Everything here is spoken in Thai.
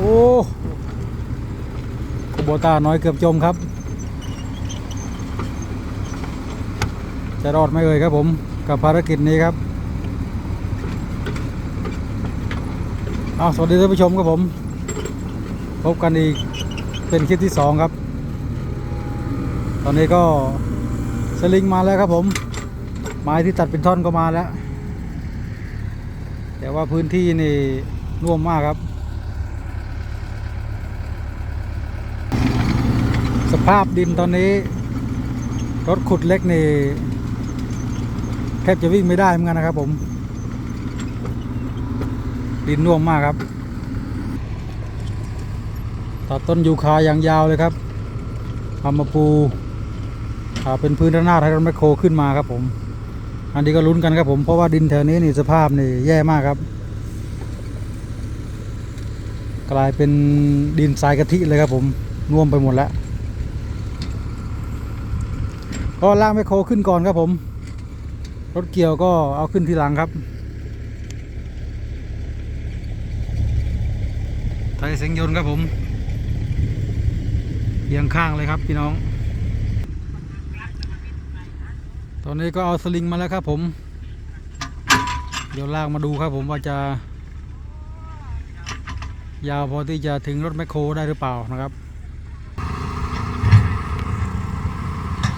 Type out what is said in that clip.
โอ้คุโบต้าน้อยเกือบจมครับ จะรอดไหมเอ่ยครับผมกับภารกิจนี้ครับเอาสวัสดีท่านผู้ชมครับผม พบกันอีกเป็นคลิปที่สองครับ ตอนนี้ก็สลิงมาแล้วครับผม ไม้ที่ตัดเป็นท่อนก็มาแล้ว แต่ว่าพื้นที่นี่น่วมมากครับ ส ภาพดินตอนนี้ รถขุดเล็กนี่แทบจะวิ่งไม่ได้เหมือนกันนะครับ ผม ดินน่วมมากครับตัดต้นยูคาอย่างยาวเลยครับเอามาปูเป็นพื้นระนหน้าดให้รถแมคโครขึ้นมาครับ ผม อันนี้ก็ลุ้นกันครับผมเพราะว่าดินแถวนี้นี่สภาพนี่แย่มากครับ กลายเป็นดินทรายกะทิเลยครับผมน่วมไปหมดแล้ว ก็ลากแมคโครขึ้นก่อนครับผม รถเกี่ยวก็เอาขึ้นทีหลังครับไทยเสียงยนต์ครับผมเอียงข้างเลยครับพี่น้อง ตอนนี้ก็เอาสลิงมาแล้วครับผม เดี๋ยวลากมาดูครับผมว่าจะ ยาวพอที่จะถึงรถแมคโครได้หรือเปล่านะครับ